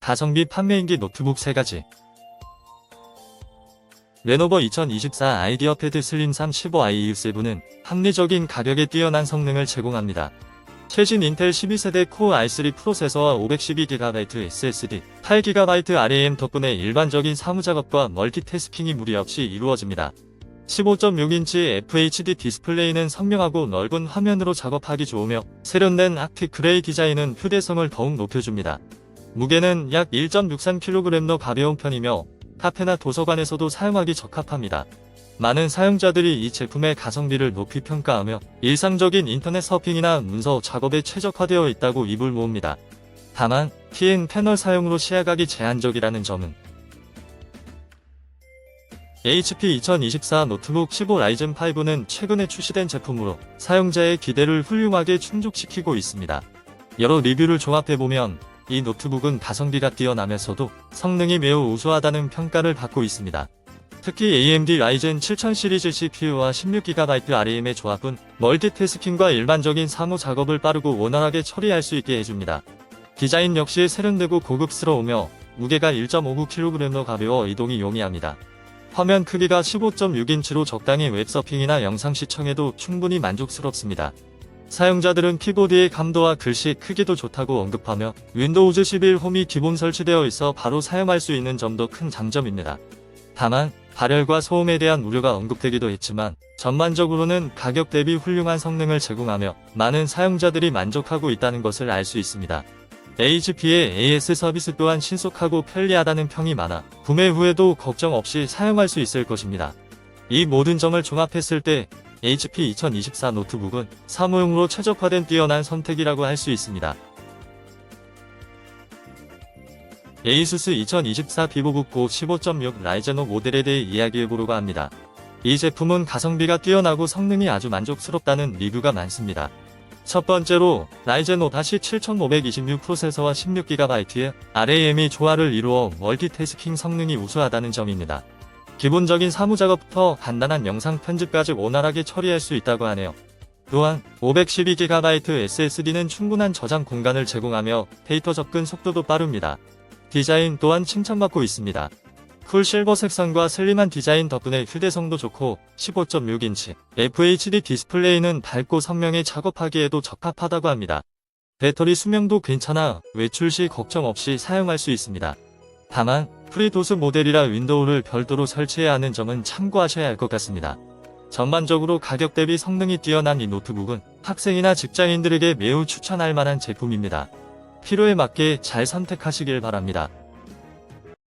가성비 판매인기 노트북 3가지 레노버 2024 아이디어 패드 슬림 3 15iU7은 합리적인 가격에 뛰어난 성능을 제공합니다. 최신 인텔 12세대 코어 i3 프로세서와 512GB SSD, 8GB RAM 덕분에 일반적인 사무작업과 멀티태스킹이 무리 없이 이루어집니다. 15.6인치 FHD 디스플레이는 선명하고 넓은 화면으로 작업하기 좋으며 세련된 아크 그레이 디자인은 휴대성을 더욱 높여줍니다. 무게는 약 1.63kg로 가벼운 편이며 카페나 도서관에서도 사용하기 적합합니다. 많은 사용자들이 이 제품의 가성비를 높이 평가하며 일상적인 인터넷 서핑이나 문서 작업에 최적화되어 있다고 입을 모읍니다. 다만 TN 패널 사용으로 시야각이 제한적이라는 점은 HP 2024 노트북 15 라이젠 5는 최근에 출시된 제품으로 사용자의 기대를 훌륭하게 충족시키고 있습니다. 여러 리뷰를 종합해보면 이 노트북은 가성비가 뛰어나면서도 성능이 매우 우수하다는 평가를 받고 있습니다. 특히 AMD 라이젠 7000 시리즈 CPU와 16GB RAM의 조합은 멀티태스킹과 일반적인 사무 작업을 빠르고 원활하게 처리할 수 있게 해줍니다. 디자인 역시 세련되고 고급스러우며 무게가 1.59kg로 가벼워 이동이 용이합니다. 화면 크기가 15.6인치로 적당히 웹서핑이나 영상 시청에도 충분히 만족스럽습니다. 사용자들은 키보드의 감도와 글씨 크기도 좋다고 언급하며 윈도우즈 11 홈이 기본 설치되어 있어 바로 사용할 수 있는 점도 큰 장점입니다. 다만 발열과 소음에 대한 우려가 언급되기도 했지만 전반적으로는 가격 대비 훌륭한 성능을 제공하며 많은 사용자들이 만족하고 있다는 것을 알 수 있습니다. HP의 AS 서비스 또한 신속하고 편리하다는 평이 많아 구매 후에도 걱정 없이 사용할 수 있을 것입니다. 이 모든 점을 종합했을 때 HP 2024 노트북은 사무용으로 최적화된 뛰어난 선택이라고 할 수 있습니다. 에이수스 2024 비보북 고 15.6 라이젠 5 모델에 대해 이야기해보려고 합니다. 이 제품은 가성비가 뛰어나고 성능이 아주 만족스럽다는 리뷰가 많습니다. 첫 번째로 라이젠 5-7526 프로세서와 16GB의 RAM이 조화를 이루어 멀티태스킹 성능이 우수하다는 점입니다. 기본적인 사무작업부터 간단한 영상 편집까지 원활하게 처리할 수 있다고 하네요. 또한 512GB SSD는 충분한 저장 공간을 제공하며 데이터 접근 속도도 빠릅니다. 디자인 또한 칭찬받고 있습니다. 쿨 실버 색상과 슬림한 디자인 덕분에 휴대성도 좋고 15.6인치 FHD 디스플레이는 밝고 선명히 작업하기에도 적합하다고 합니다. 배터리 수명도 괜찮아 외출 시 걱정 없이 사용할 수 있습니다. 다만 프리도스 모델이라 윈도우를 별도로 설치해야 하는 점은 참고하셔야 할 것 같습니다. 전반적으로 가격 대비 성능이 뛰어난 이 노트북은 학생이나 직장인들에게 매우 추천할 만한 제품입니다. 필요에 맞게 잘 선택하시길 바랍니다.